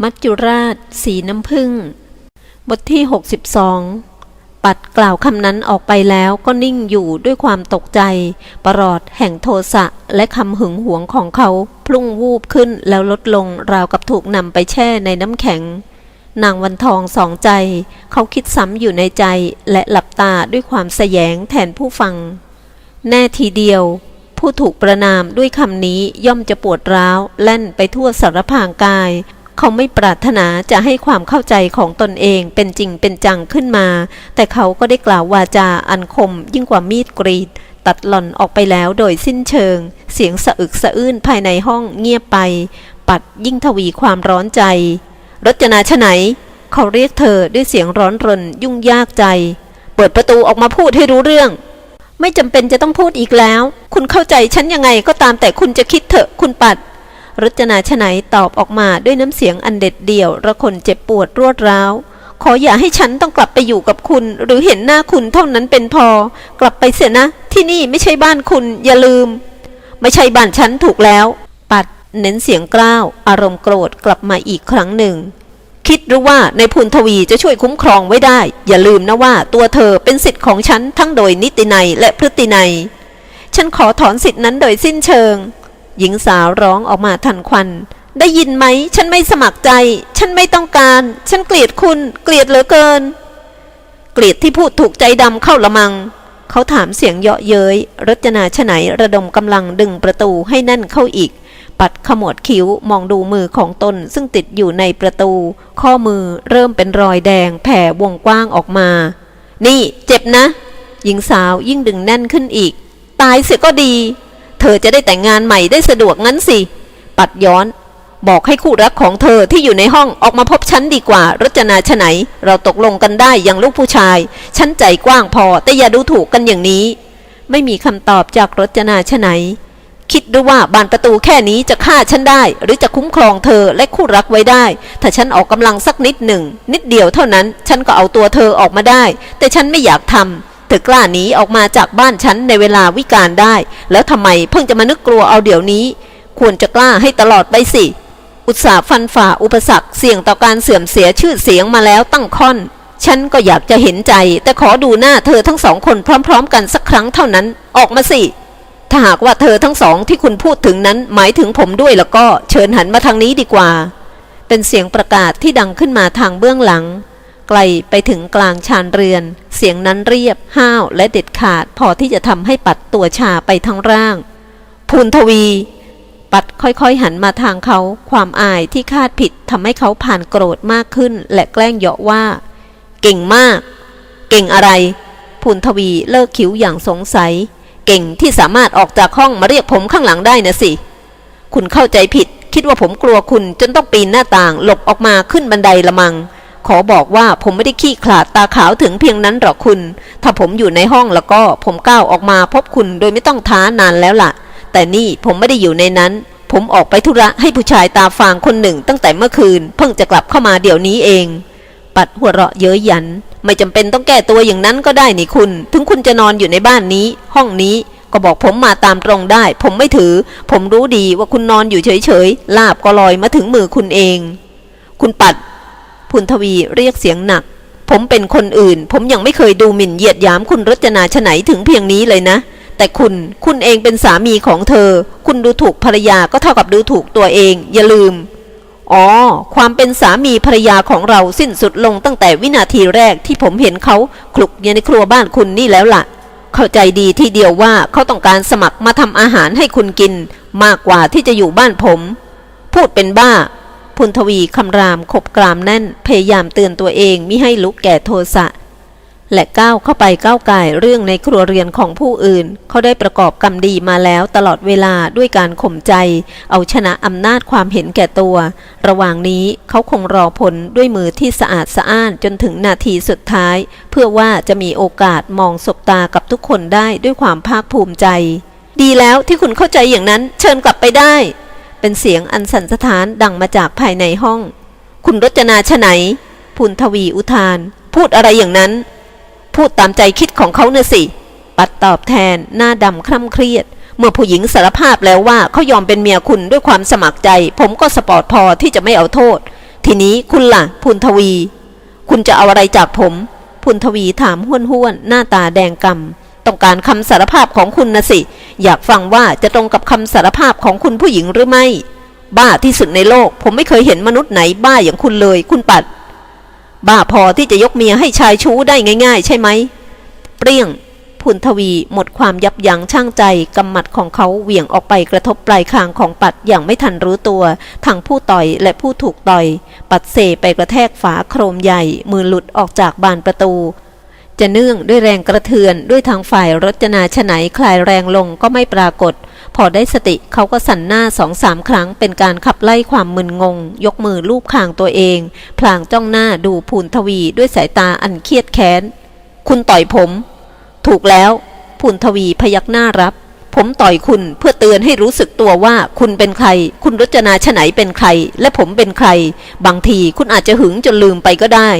มัจจุราช สีน้ำผึ้งบทที่ 62 ปัดกล่าวคำนั้นออกไปแล้วก็นิ่งอยู่ด้วยความตกใจ ประหลอดแห่งโทสะและคำหึงหวงของเขาพลุ่งวูบขึ้นแล้วลดลงราวกับถูกนำไปแช่ในน้ำแข็ง นางวันทองสองใจ เขาคิดซ้ำอยู่ในใจและหลับตาด้วยความแสยงแทนผู้ฟัง แน่ทีเดียวผู้ถูกประนามด้วยคำนี้ย่อมจะปวดร้าวแล่นไปทั่วสารพางกาย เขาไม่ปรารถนาจะให้ความเข้าใจของตนเองเป็นจริงเป็นจังขึ้นมา แต่เขาก็ได้กล่าววาจาอันคมยิ่งกว่ามีดกรีด ตัดหล่อนออกไปแล้วโดยสิ้นเชิง เสียงสะอึกสะอื้นภายในห้องเงียบไป ปัดยิ่งทวีความร้อนใจ รจนาชไหน เขาเรียกเธอด้วยเสียงร้อนรนยุ่งยากใจ เปิดประตูออกมาพูดให้รู้เรื่องไม่จำเป็นจะต้องพูดอีกแล้ว คุณเข้าใจฉันยังไงก็ตามแต่คุณจะคิดเถอะคุณปัด รจนาชไหนตอบออกมาด้วยน้ำเสียงอันเด็ดเดี่ยว ระคนเจ็บปวดรวดร้าว ขออย่าให้ฉันต้องกลับไปอยู่กับคุณ หรือเห็นหน้าคุณเท่านั้นเป็นพอ กลับไปเสียนะ ที่นี่ไม่ใช่บ้านคุณ อย่าลืม ไม่ใช่บ้านฉันถูกแล้ว ปัดเน้นเสียงกล้าว อารมณ์โกรธกลับมาอีกครั้งหนึ่ง คิดหรือว่าในพูนทวีจะช่วยคุ้มครองไว้ได้ อย่าลืมนะว่าตัวเธอเป็นสิทธิ์ของฉันทั้งโดยนิตินัยและพฤตินัย ฉันขอถอนสิทธินั้นโดยสิ้นเชิง หญิงสาวร้องออกมาทันควัน ได้ยินไหม ฉันไม่สมัครใจ ฉันไม่ต้องการ ฉันเกลียดคุณ เกลียดเหลือเกิน เกลียดที่พูดถูกใจดำเข้าละมัง เขาถามเสียงเยาะเย้ยรจนาชไหนระดมกำลังดึงประตูให้แน่นเข้าอีก ปัดขมวดคิ้วมองดูมือของตนซึ่งติดอยู่ในประตู ข้อมือเริ่มเป็นรอยแดงแผ่วงกว้างออกมา นี่ เจ็บนะ หญิงสาวยิ่งดึงแน่นขึ้นอีก ตายเสียก็ดี เธอจะได้แต่งงานใหม่ได้สะดวกงั้นสิ ปัดย้อน บอกให้คู่รักของเธอที่อยู่ในห้องออกมาพบฉันดีกว่า รจนาชไหน เราตกลงกันได้อย่างลูกผู้ชาย ฉันใจกว้างพอแต่อย่าดูถูกกันอย่างนี้ ไม่มีคำตอบจากรจนาชไหน คิดดูว่าบานประตูแค่นี้จะฆ่าฉันได้ หรือจะคุ้มครองเธอและคู่รักไว้ได้ ถ้าฉันออกกำลังสักนิดหนึ่งนิดเดียวเท่านั้น ฉันก็เอาตัวเธอออกมาได้ แต่ฉันไม่อยากทำ ธอกล้าหนีออกมาจากบ้านฉันในเวลาวิกาลได้ แล้วทำไมเพิ่งจะมานึกกลัวเอาเดี๋ยวนี้ ควรจะกล้าให้ตลอดไปสิ อุตสาห์ฟันฝ่าอุปสรรคเสี่ยงต่อการเสื่อมเสียชื่อเสียงมาแล้วตั้งค่อน ฉันก็อยากจะเห็นใจ แต่ขอดูหน้าเธอทั้งสองคนพร้อม ๆ กันสักครั้งเท่านั้น ออกมาสิ ถ้าหากว่าเธอทั้งสองที่คุณพูดถึงนั้นหมายถึงผมด้วยแล้วก็เชิญหันมาทางนี้ดีกว่า เป็นเสียงประกาศที่ดังขึ้นมาทางเบื้องหลัง ไกลไปถึงกลางชานเรือน เสียงนั้นเรียบห้าวและเด็ดขาดพอที่จะทำให้ปัดตัวชาไปทั้งร่าง พูนทวี ปัดค่อยๆหันมาทางเขา ความอายที่คาดผิดทำให้เขาผ่านโกรธมากขึ้น และแกล้งเยาะว่า เก่งมาก เก่งอะไร พูนทวีเลิกคิ้วอย่างสงสัย เก่งที่สามารถออกจากห้องมาเรียกผมข้างหลังได้นะสิ คุณเข้าใจผิดคิดว่าผมกลัวคุณจนต้องปีนหน้าต่างหลบออกมาขึ้นบันไดละมัง ขอบอกว่าผมไม่ได้ขี้ขลาดตาขาวถึงเพียงนั้นหรอกคุณ ถ้าผมอยู่ในห้องแล้วก็ผมก้าวออกมาพบคุณโดยไม่ต้องท้านานแล้วล่ะ แต่นี่ผมไม่ได้อยู่ในนั้น ผมออกไปธุระให้ผู้ชายตาฟางคนหนึ่งตั้งแต่เมื่อคืน เพิ่งจะกลับเข้ามาเดี๋ยวนี้เอง ปัดหัวเราะเย้ยหยัน ไม่จำเป็นต้องแก้ตัวอย่างนั้นก็ได้นี่คุณ ถึงคุณจะนอนอยู่ในบ้านนี้ ห้องนี้ก็บอกผมมาตามตรงได้ ผมไม่ถือ ผมรู้ดีว่าคุณนอนอยู่เฉยๆลาบก็ลอยมาถึงมือคุณเอง คุณปัด พุนทวีเรียกเสียงหนัก ผมเป็นคนอื่น ผมยังไม่เคยดูหมิ่นเหยียดหยามคุณรจนาชไหนถึงเพียงนี้เลยนะ แต่คุณคุณเองเป็นสามีของเธอ คุณดูถูกภรรยาก็เท่ากับดูถูกตัวเอง อย่าลืมอ๋อ ความเป็นสามีภรรยาของเราสิ้นสุดลงตั้งแต่วินาทีแรกที่ผมเห็นเขาคลุกอยู่ในครัวบ้านคุณนี่แล้วล่ะ เข้าใจดีทีเดียวว่าเขาต้องการสมัครมาทำอาหารให้คุณกิน มากกว่าที่จะอยู่บ้านผม พูดเป็นบ้า พุนทวีคำรามขบกรามแน่น พยายามเตือนตัวเองมิให้ลุกแก่โทสะ และก้าวเข้าไปก้าวไก่เรื่องในครัวเรือนของผู้อื่น เขาได้ประกอบกรรมดีมาแล้วตลอดเวลาด้วยการข่มใจ เอาชนะอำนาจความเห็นแก่ตัว ระหว่างนี้เขาคงรอผลด้วยมือที่สะอาดสะอ้านจนถึงนาทีสุดท้าย เพื่อว่าจะมีโอกาสมองสบตากับทุกคนได้ด้วยความภาคภูมิใจ ดีแล้วที่คุณเข้าใจอย่างนั้น เชิญกลับไปได้ เป็นเสียงอันสั่นสะท้านดังมาจากภายในห้อง คุณรจนาชไหนพุนทวีอุทาน พูดอะไรอย่างนั้น พูดตามใจคิดของเขาเน่ะสิ ปัดตอบแทนหน้าดำคร่ำเครียด เมื่อผู้หญิงสารภาพแล้วว่าเขายอมเป็นเมียคุณด้วยความสมัครใจ ผมก็สปอร์ตพอที่จะไม่เอาโทษ ทีนี้คุณล่ะพูนทวี คุณจะเอาอะไรจากผมพูนทวีถามห้วนห้วนๆหน้าตาแดงกำต้องการคำสารภาพของคุณนะสิ อยากฟังว่าจะตรงกับคำสารภาพของคุณผู้หญิงหรือไม่ บ้าที่สุดในโลก ผมไม่เคยเห็นมนุษย์ไหนบ้าอย่างคุณเลย คุณปัด บ้าพอที่จะยกเมียให้ชายชู้ได้ง่าย ๆ ใช่ไหม เปรี้ยงพุนทวีหมดความยับยั้งชั่งใจกำหมัดของเขาเหวี่ยงออกไปกระทบปลายคางของปัดอย่างไม่ทันรู้ตัว ทั้งผู้ต่อยและผู้ถูกต่อย ปัดเซไปกระแทกฝาโครมใหญ่ มือหลุดออกจากบานประตู จะเนื่องด้วยแรงกระเทือนด้วยทางฝ่ายรจนาฉไหนคลายแรงลงก็ไม่ปรากฏ พอได้สติเขาก็สั่นหน้าสองสามครั้งเป็นการขับไล่ความมึนงง ยกมือลูบคางตัวเอง พลางจ้องหน้าดูภูนทวีด้วยสายตาอันเครียดแค้น คุณต่อยผม ถูกแล้วภูนทวีพยักหน้ารับ ผมต่อยคุณเพื่อเตือนให้รู้สึกตัวว่าคุณเป็นใคร คุณรจนาฉไหนเป็นใคร และผมเป็นใคร บางทีคุณอาจจะหึงจนลืมไปก็ได้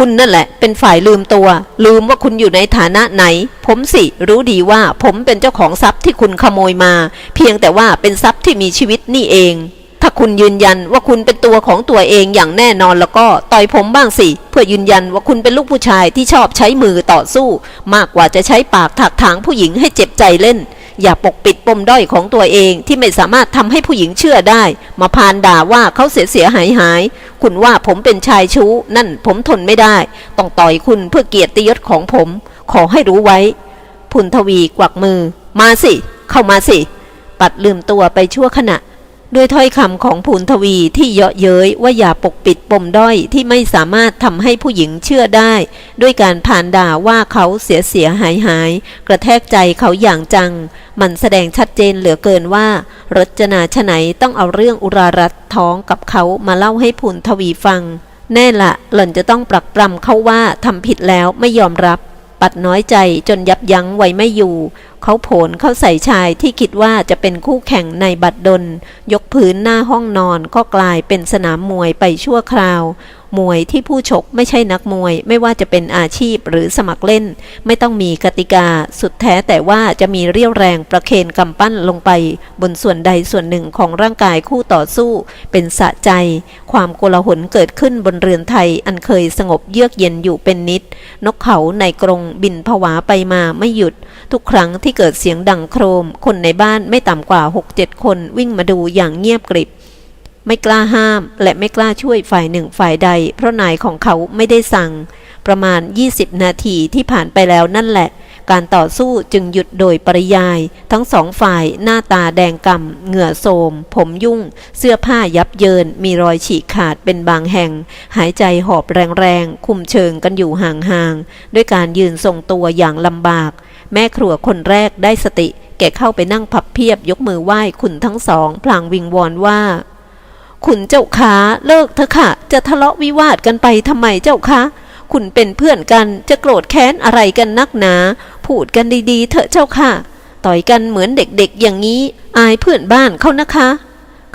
คุณนั่นแหละ เป็นฝ่ายลืมตัว ลืมว่าคุณอยู่ในฐานะไหน ผมสิ รู้ดีว่าผมเป็นเจ้าของทรัพย์ที่คุณขโมยมา เพียงแต่ว่าเป็นทรัพย์ที่มีชีวิตนี่เอง ถ้าคุณยืนยันว่าคุณเป็นตัวของตัวเองอย่างแน่นอนแล้วก็ต่อยผมบ้างสิ เพื่อยืนยันว่าคุณเป็นลูกผู้ชายที่ชอบใช้มือต่อสู้ มากกว่าจะใช้ปากถักถางผู้หญิงให้เจ็บใจเล่น อย่าปกปิดปมด้อยของตัวเองที่ไม่สามารถทำให้ผู้หญิงเชื่อได้ มาพานด่าว่าเขาเสียเสียหายหาย คุณว่าผมเป็นชายชู้ นั่นผมทนไม่ได้ ต้องต่อยคุณเพื่อเกียรติยศของผม ขอให้รู้ไว้ พุนทวีกวักมือ มาสิ เข้ามาสิ ปัดลืมตัวไปชั่วขณะ ด้วยถ้อยคำของภูนทวีที่เยาะเย้ยว่าอย่าปกปิดปมด้อยที่ไม่สามารถทำให้ผู้หญิงเชื่อได้ ด้วยการผ่านด่าว่าเขาเสียเสียหายหายกระแทกใจเขาอย่างจัง มันแสดงชัดเจนเหลือเกินว่า รจนาชไหนต้องเอาเรื่องอุรารัตท้องกับเขามาเล่าให้ภูนทวีฟัง แน่ละหล่อนจะต้องปรักปรำเขาว่าทำผิดแล้วไม่ยอมรับ ปัดน้อยใจจนยับยั้งไว้ไม่อยู่ เขาโผนเข้าใส่ชายที่คิดว่าจะเป็นคู่แข่งในบัดดล ยกพื้นหน้าห้องนอนก็กลายเป็นสนามมวยไปชั่วคราว มวยที่ผู้ชกไม่ใช่นักมวย ไม่ว่าจะเป็นอาชีพหรือสมัครเล่น ไม่ต้องมีกติกา สุดแท้แต่ว่าจะมีเรี่ยวแรงประเคนกำปั้นลงไป บนส่วนใดส่วนหนึ่งของร่างกายคู่ต่อสู้ เป็นสะใจ ความโกลาหลเกิดขึ้นบนเรือนไทยอันเคยสงบเยือกเย็นอยู่เป็นนิด นกเขาในกรงบินผวาไปมาไม่หยุด ทุกครั้งที่เกิดเสียงดังโครม คนในบ้านไม่ต่ำกว่า 6-7 คนวิ่งมาดูอย่างเงียบกริบ ไม่กล้าห้าม และไม่กล้าช่วยฝ่ายหนึ่งฝ่ายใด เพราะนายของเขาไม่ได้สั่ง ประมาณ 20 นาทีที่ผ่านไปแล้วนั่นแหละ การต่อสู้จึงหยุดโดยปริยาย ทั้งสองฝ่ายหน้าตาแดงกำ่ำเหงื่อโทม ผมยุ่ง เสื้อผ้ายับเยิน มีรอยฉีกขาดเป็นบางแห่ง หายใจหอบแรงๆ คุมเชิงกันอยู่ห่างๆ ด้วยการยืนทรงตัวอย่างลำบาก แม่ครัวคนแรกได้สติแกเข้าไปนั่งพับเพียบยกมือไหว้คุณทั้งสอง พลางวิงวอนว่า ขุนเจ้าขาเลิกเถอะค่ะ จะทะเลาะวิวาทกันไปทำไมเจ้าคะคุณเป็นเพื่อนกันจะโกรธแค้นอะไรกันนักหนา พูดกันดีๆ เถอะเจ้าค่ะ ต่อยกันเหมือนเด็กๆอย่างนี้ อายเพื่อนบ้านเขานะคะ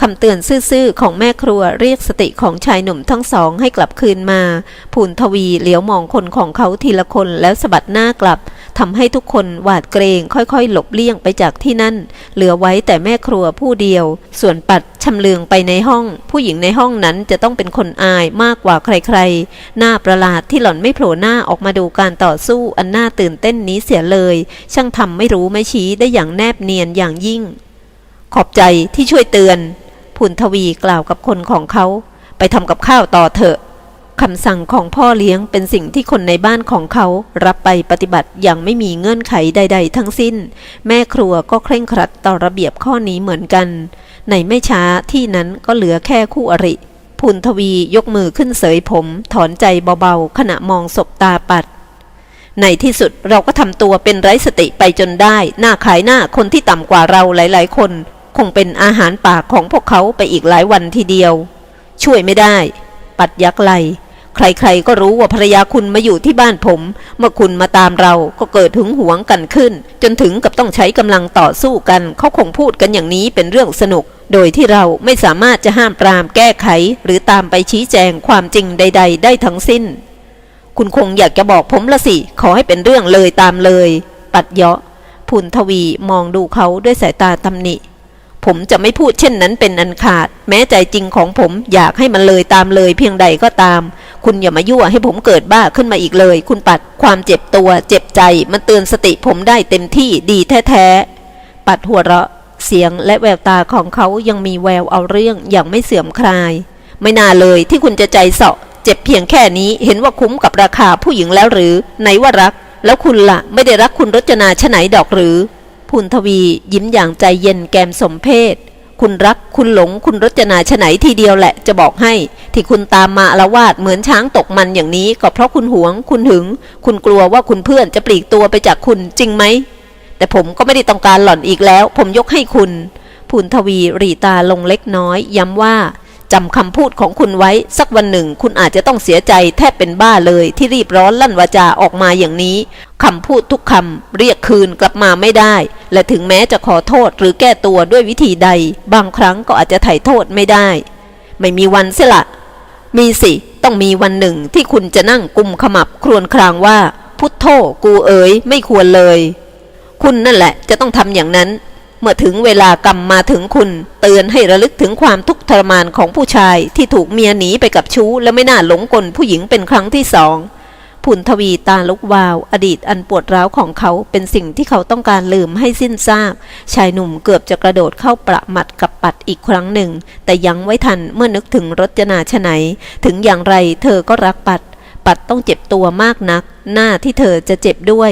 คำเตือนซื่อๆ ของแม่ครัวเรียกสติของชายหนุ่มทั้งสองให้กลับคืนมาภูนทวีเหลียวมองคนของเขาทีละคนแล้วสะบัดหน้ากลับทำให้ทุกคนหวาดเกรงค่อยๆ หลบเลี่ยงไปจากที่นั่น เหลือไว้แต่แม่ครัวผู้เดียว ส่วนปัดชำเลืองไปในห้อง ผู้หญิงในห้องนั้นจะต้องเป็นคนอายมากกว่าใครๆ หน้าประหลาดที่หล่อนไม่โผล่หน้าออกมาดูการต่อสู้อันน่าตื่นเต้นนี้เสียเลย ช่างทำไม่รู้ไม่ชี้ได้อย่างแนบเนียนอย่างยิ่ง ขอบใจที่ช่วยเตือน พุนทวีกล่าวกับคนของเขา ไปทำกับข้าวต่อเถอะคำสั่งของพ่อเลี้ยงเป็นสิ่งที่คนในบ้านของเขารับไปปฏิบัติอย่างไม่มีเงื่อนไขใด ๆ ทั้งสิ้น แม่ครัวก็เคร่งครัดต่อระเบียบข้อนี้เหมือนกัน ในไม่ช้าที่นั้นก็เหลือแค่คู่อริพุนทวียกมือขึ้นเสยผม ถอนใจเบาๆ ขณะมองศบตาปัด ในที่สุดเราก็ทำตัวเป็นไร้สติไปจนได้ หน้าขายหน้าคนที่ต่ำกว่าเราหลายๆ คน คงเป็นอาหารปากของพวกเขาไปอีกหลายวันทีเดียว ช่วยไม่ได้ ปัดยักไหลใครๆก็รู้ว่าภรรยาคุณมาอยู่ที่บ้านผม เมื่อคุณมาตามเราก็เกิดถึงหวงกันขึ้น จนถึงกับต้องใช้กำลังต่อสู้กัน เขาคงพูดกันอย่างนี้เป็นเรื่องสนุก โดยที่เราไม่สามารถจะห้ามปรามแก้ไข หรือตามไปชี้แจงความจริงใด ๆ ได้ทั้งสิ้น คุณคงอยากจะบอกผมละสิ ขอให้เป็นเรื่องเลยตามเลย ปัดเยาะพุนทวีมองดูเขาด้วยสายตาตำหนิ ผมจะไม่พูดเช่นนั้นเป็นอันขาด แม้ใจจริงของผมอยากให้มันเลยตามเลยเพียงใดก็ตาม คุณอย่ามายั่วให้ผมเกิดบ้าขึ้นมาอีกเลย คุณปัดความเจ็บตัว เจ็บใจ มันเตือนสติผมได้เต็มที่ดีแท้ๆ ปัดหัวเราะ เสียงและแววตาของเขายังมีแววเอาเรื่องอย่างไม่เสื่อมคลาย ไม่น่าเลยที่คุณจะใจเสาะ เจ็บเพียงแค่นี้เห็นว่าคุ้มกับราคาผู้หญิงแล้วหรือไหนว่ารัก แล้วคุณละ่ะ ไม่ได้รักคุณรจนาชไหนดอกหรือ พูนทวียิ้มอย่างใจเย็นแกมสมเพศ คุณรักคุณหลงคุณรจนาชะไหนทีเดียวแหละจะบอกให้ ที่คุณตามมาละวาดเหมือนช้างตกมันอย่างนี้ ก็เพราะคุณหวง คุณหึง คุณกลัวว่าคุณเพื่อนจะปลีกตัวไปจากคุณจริงไหม แต่ผมก็ไม่ได้ต้องการหล่อนอีกแล้ว ผมยกให้คุณพูนทวีรีตาลงเล็กน้อย ย้ำว่า จำคำพูดของคุณไว้ สักวันหนึ่ง คุณอาจจะต้องเสียใจแทบเป็นบ้าเลยที่รีบร้อนลั่นวาจาออกมาอย่างนี้คำพูดทุกคำเรียกคืนกลับมาไม่ได้ และถึงแม้จะขอโทษหรือแก้ตัวด้วยวิธีใด บางครั้งก็อาจจะไถ่โทษไม่ได้ ไม่มีวันเสียละ มีสิ ต้องมีวันหนึ่งที่คุณจะนั่งกุมขมับครวญครางว่า พุทโธกูเอ๋ยไม่ควรเลย คุณนั่นแหละจะต้องทำอย่างนั้น เมื่อถึงเวลากรรมมาถึงคุณ เตือนให้ระลึกถึงความทุกข์ทรมานของผู้ชายที่ถูกเมียหนีไปกับชู้ และไม่น่าหลงกลผู้หญิงเป็นครั้งที่สองพุนทวีตาลุกวาว อดีตอันปวดร้าวของเขาเป็นสิ่งที่เขาต้องการลืมให้สิ้นซาก ชายหนุ่มเกือบจะกระโดดเข้าประมัดกับปัดอีกครั้งหนึ่ง แต่ยังไว้ทันเมื่อนึกถึงรจนาชไหน ถึงอย่างไรเธอก็รักปัด ปัดต้องเจ็บตัวมากนัก หน้าที่เธอจะเจ็บด้วย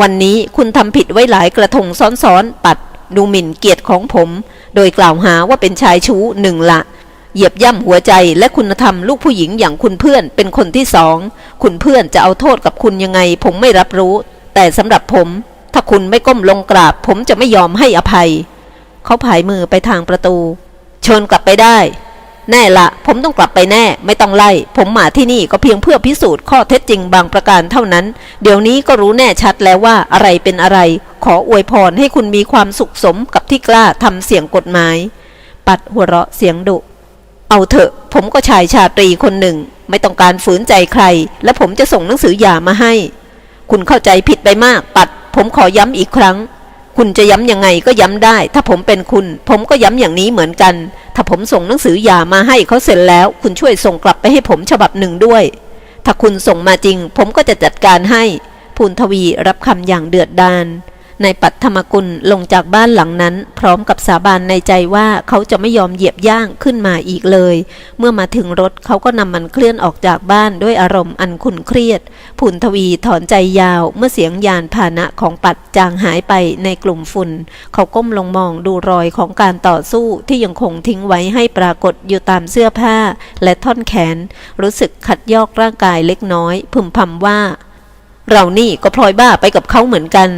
วันนี้คุณทำผิดไว้หลายกระทงซ้อนๆ ปัด ดูหมิ่นเกียรติของผม โดยกล่าวหาว่าเป็นชายชู้หนึ่งละ เหยียบย่ำหัวใจและคุณธรรมลูกผู้หญิงอย่างคุณเพื่อนเป็นคนที่สอง คุณเพื่อนจะเอาโทษกับคุณยังไง ผมไม่รับรู้ แต่สำหรับผม ถ้าคุณไม่ก้มลงกราบ ผมจะไม่ยอมให้อภัย เขาผายมือไปทางประตูเชิญกลับไปได้ แน่ละ ผมต้องกลับไปแน่ ไม่ต้องไล่ ผมมาที่นี่ก็เพียงเพื่อพิสูจน์ข้อเท็จจริงบางประการเท่านั้น เดี๋ยวนี้ก็รู้แน่ชัดแล้วว่าอะไรเป็นอะไร ขออวยพรให้คุณมีความสุขสมกับที่กล้าทำเสียงกฎหมาย ปัดหัวเราะเสียงดุ เอาเถอะ ผมก็ชายชาตรีคนหนึ่ง ไม่ต้องการฝืนใจใคร และผมจะส่งหนังสือหย่ามาให้ คุณเข้าใจผิดไปมาก ปัด ผมขอย้ำอีกครั้ง คุณจะย้ำยังไงก็ย้ำได้ ถ้าผมเป็นคุณ ผมก็ย้ำอย่างนี้เหมือนกัน ถ้าผมส่งหนังสือหย่ามาให้เขาเสร็จแล้ว คุณช่วยส่งกลับไปให้ผมฉบับหนึ่งด้วย ถ้าคุณส่งมาจริง ผมก็จะจัดการให้ภูนทวีรับคำอย่างเดือดดาล นายปัทธรรมกุลลงจากบ้านหลังนั้น พร้อมกับสาบานในใจว่าเขาจะไม่ยอมเหยียบย่างขึ้นมาอีกเลย เมื่อมาถึงรถเขาก็นำมันเคลื่อนออกจากบ้านด้วยอารมณ์อันขุ่นเครียดภูนทวีถอนใจยาวเมื่อเสียงยานพาหนะของปัดจางหายไปในกลุ่มฝุ่น เขาก้มลงมองดูรอยของการต่อสู้ที่ยังคงทิ้งไว้ให้ปรากฏอยู่ตามเสื้อผ้า และท่อนแขน รู้สึกขัดยอกร่างกายเล็กน้อย พึมพำว่า เรานี่ก็พลอยบ้าไปกับเขาเหมือนกัน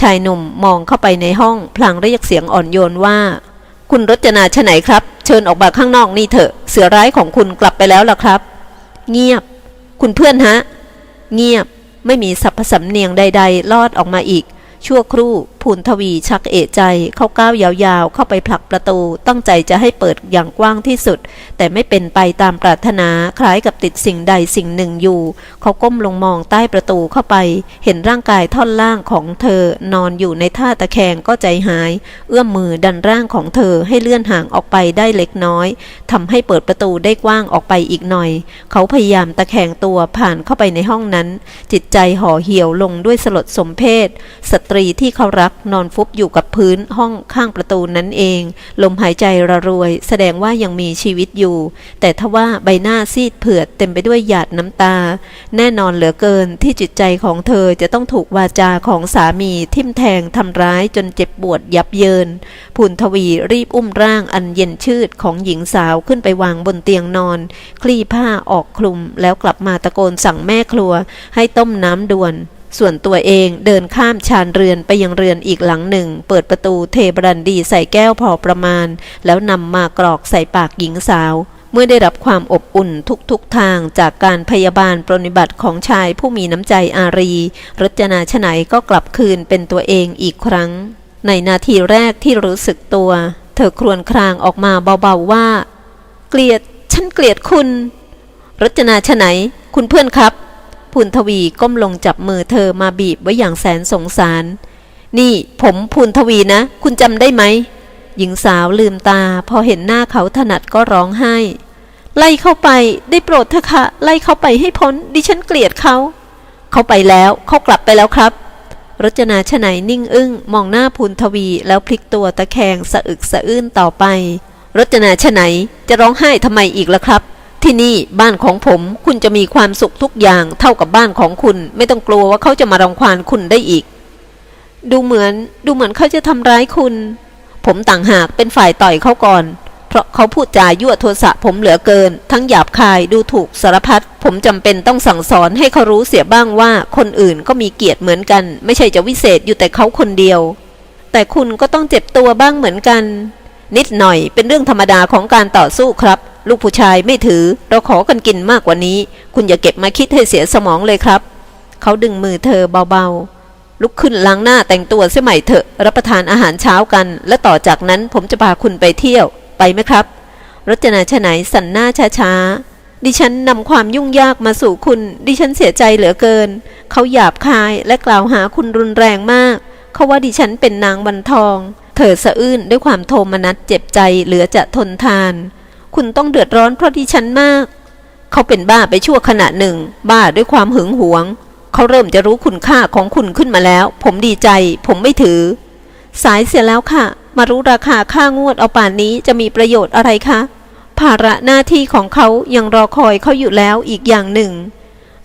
ชายหนุ่มมองเข้าไปในห้องพลางเรียกเสียงอ่อนโยนว่า คุณรจนาชไหนครับ เชิญออกมาข้างนอกนี่เถอะ เสือร้ายของคุณกลับไปแล้วล่ะครับ เงียบ คุณเพื่อนฮะ เงียบ ไม่มีสัพพสำเนียงใด ๆ ลอดออกมาอีก ชั่วครู่ ภูนทวีชักเอะใจ เข้าก้าวยาวๆ เข้าไปผลักประตู ตั้งใจจะให้เปิดอย่างกว้างที่สุด แต่ไม่เป็นไปตามปรารถนาคล้ายกับติดสิ่งใดสิ่งหนึ่งอยู่ เขาก้มลงมองใต้ประตูเข้าไป เห็นร่างกายท่อนล่างของเธอนอนอยู่ในท่าตะแคงก็ใจหาย เอื้อมมือดันร่างของเธอให้เลื่อนห่างออกไปได้เล็กน้อยทำให้เปิดประตูได้กว้างออกไปอีกหน่อย เขาพยายามตะแคงตัวผ่านเข้าไปในห้องนั้น จิตใจห่อเหี่ยวลงด้วยสลดสมเพศสตรีที่เขารักนอนฟุบอยู่กับพื้นห้องข้างประตูนั้นเอง ลมหายใจระรวย แสดงว่ายังมีชีวิตอยู่ แต่ทว่าใบหน้าซีดเผือดเต็มไปด้วยหยาดน้ำตา แน่นอนเหลือเกินที่จิตใจของเธอจะต้องถูกวาจาของสามีทิ่มแทงทำร้ายจนเจ็บปวดยับเยินพูนทวีรีบอุ้มร่างอันเย็นชืดของหญิงสาวขึ้นไปวางบนเตียงนอน คลี่ผ้าออกคลุมแล้วกลับมาตะโกนสั่งแม่ครัวให้ต้มน้ำด่วน ส่วนตัวเองเดินข้ามชานเรือนไปยังเรือนอีกหลังหนึ่ง เปิดประตูเทบรันดีใส่แก้วพอประมาณ แล้วนำมากรอกใส่ปากหญิงสาว เมื่อได้รับความอบอุ่นทุกๆทางจากการพยาบาลปรนนิบัติของชายผู้มีน้ำใจอารี รจนาชนัยก็กลับคืนเป็นตัวเองอีกครั้ง ในนาทีแรกที่รู้สึกตัว เธอครวญครางออกมาเบาๆว่า เกลียด ฉันเกลียดคุณ รจนาชนัยคุณเพื่อนครับ พูนทวีก้มลงจับมือเธอมาบีบไว้อย่างแสนสงสาร นี่ผมพูนทวีนะ คุณจำได้ไหม หญิงสาวลืมตา พอเห็นหน้าเขาถนัดก็ร้องไห้ ไล่เข้าไปได้โปรดเถอะค่ะ ไล่เข้าไปให้พ้น ดิฉันเกลียดเขา เขาไปแล้วเขากลับไปแล้วครับรจนาชไหนนิ่งอึ้ง มองหน้าภูนทวีแล้วพลิกตัวตะแคงสะอึกสะอื้นต่อไป รจนาชไหนจะร้องไห้ทำไมอีกล่ะครับ ที่นี่บ้านของผมคุณจะมีความสุขทุกอย่างเท่ากับบ้านของคุณ ไม่ต้องกลัวว่าเขาจะมารังควานคุณได้อีก ดูเหมือนดูเหมือนเขาจะทำร้ายคุณ ผมต่างหากเป็นฝ่ายต่อยเขาก่อน เพราะเขาพูดจายั่วโทสะผมเหลือเกิน ทั้งหยาบคายดูถูกสารพัดผมจำเป็นต้องสั่งสอนให้เขารู้เสียบ้างว่า คนอื่นก็มีเกียรติเหมือนกัน ไม่ใช่จะวิเศษอยู่แต่เขาคนเดียว แต่คุณก็ต้องเจ็บตัวบ้างเหมือนกัน นิดหน่อยเป็นเรื่องธรรมดาของการต่อสู้ครับ ลูกผู้ชายไม่ถือ เราขอกันกินมากกว่านี้ คุณอย่าเก็บมาคิดให้เสียสมองเลยครับ เขาดึงมือเธอเบาๆ ลุกขึ้นล้างหน้าแต่งตัวเสียใหม่เถอะ รับประทานอาหารเช้ากัน และต่อจากนั้นผมจะพาคุณไปเที่ยว ไปไหมครับ รจนาชไหนสันหน้าช้าๆ ดิฉันนำความยุ่งยากมาสู่คุณ ดิฉันเสียใจเหลือเกิน เขาหยาบคายและกล่าวหาคุณรุนแรงมาก เขาว่าดิฉันเป็นนางบันทอง เธอสะอื้นด้วยความโทมนัสเจ็บใจเหลือจะทนทาน คุณต้องเดือดร้อนเพราะดิฉันมาก เขาเป็นบ้าไปชั่วขณะหนึ่ง บ้าด้วยความหึงหวง เขาเริ่มจะรู้คุณค่าของคุณขึ้นมาแล้ว ผมดีใจ ผมไม่ถือ สายเสียแล้วค่ะ มารู้ราคาค่างวดเอาป่านนี้จะมีประโยชน์อะไรคะ ภาระหน้าที่ของเขายังรอคอยเขาอยู่แล้วอีกอย่างหนึ่ง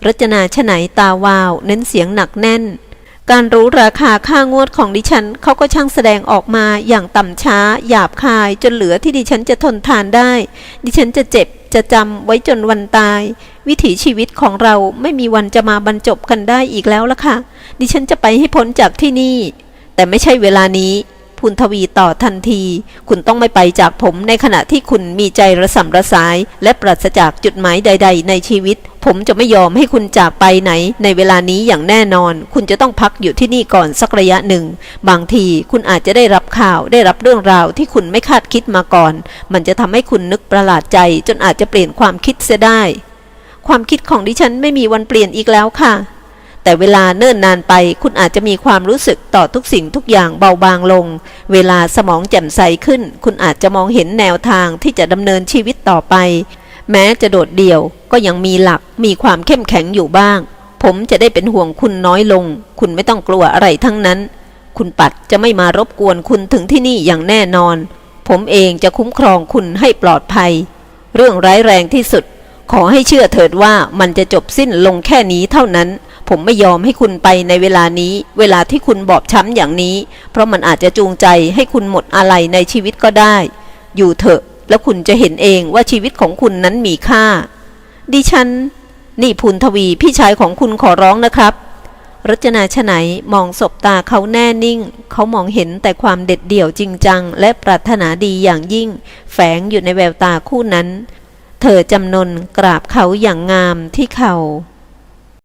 รจนาชไหนตาวาว เน้นเสียงหนักแน่น การรู้ราคาค่างวดของดิฉันเขาก็ช่างแสดงออกมาอย่างต่ำช้า หยาบคายจนเหลือที่ดิฉันจะทนทานได้ ดิฉันจะเจ็บจะจำไว้จนวันตาย วิถีชีวิตของเราไม่มีวันจะมาบรรจบกันได้อีกแล้วละค่ะ ดิฉันจะไปให้พ้นจากที่นี่ แต่ไม่ใช่เวลานี้ พุนทวีต่อทันที คุณต้องไม่ไปจากผมในขณะที่คุณมีใจระสำระสาย และปราศจากจุดหมายใด ๆ ในชีวิต ผมจะไม่ยอมให้คุณจากไปไหน ในเวลานี้อย่างแน่นอน คุณจะต้องพักอยู่ที่นี่ก่อนสักระยะหนึ่ง บางทีคุณอาจจะได้รับข่าวได้รับเรื่องราวที่คุณไม่คาดคิดมาก่อน มันจะทำให้คุณนึกประหลาดใจ จนอาจจะเปลี่ยนความคิดเสียได้ ความคิดของดิฉันไม่มีวันเปลี่ยนอีกแล้วค่ะ แต่เวลาเนิ่นนานไปคุณอาจจะมีความรู้สึกต่อทุกสิ่งทุกอย่างเบาบางลง เวลาสมองแจ่มใสขึ้น คุณอาจจะมองเห็นแนวทางที่จะดำเนินชีวิตต่อไป แม้จะโดดเดี่ยวก็ยังมีหลักมีความเข้มแข็งอยู่บ้าง ผมจะได้เป็นห่วงคุณน้อยลง คุณไม่ต้องกลัวอะไรทั้งนั้น คุณปัดจะไม่มารบกวนคุณถึงที่นี่อย่างแน่นอน ผมเองจะคุ้มครองคุณให้ปลอดภัย เรื่องร้ายแรงที่สุด ขอให้เชื่อเถิดว่ามันจะจบสิ้นลงแค่นี้เท่านั้น ผมไม่ยอมให้คุณไปในเวลานี้ เวลาที่คุณบอบช้ำอย่างนี้ เพราะมันอาจจะจูงใจให้คุณหมดอะไรในชีวิตก็ได้ อยู่เถอะ แล้วคุณจะเห็นเองว่าชีวิตของคุณนั้นมีค่า ดิฉัน นี่พูนทวีพี่ชายของคุณขอร้องนะครับรจนาชไหนมองศบตาเขาแน่นิ่ง เขามองเห็นแต่ความเด็ดเดี่ยวจริงจัง และปรารถนาดีอย่างยิ่ง แฝงอยู่ในแววตาคู่นั้น เธอจำนนกราบเขาอย่างงามที่เขา่า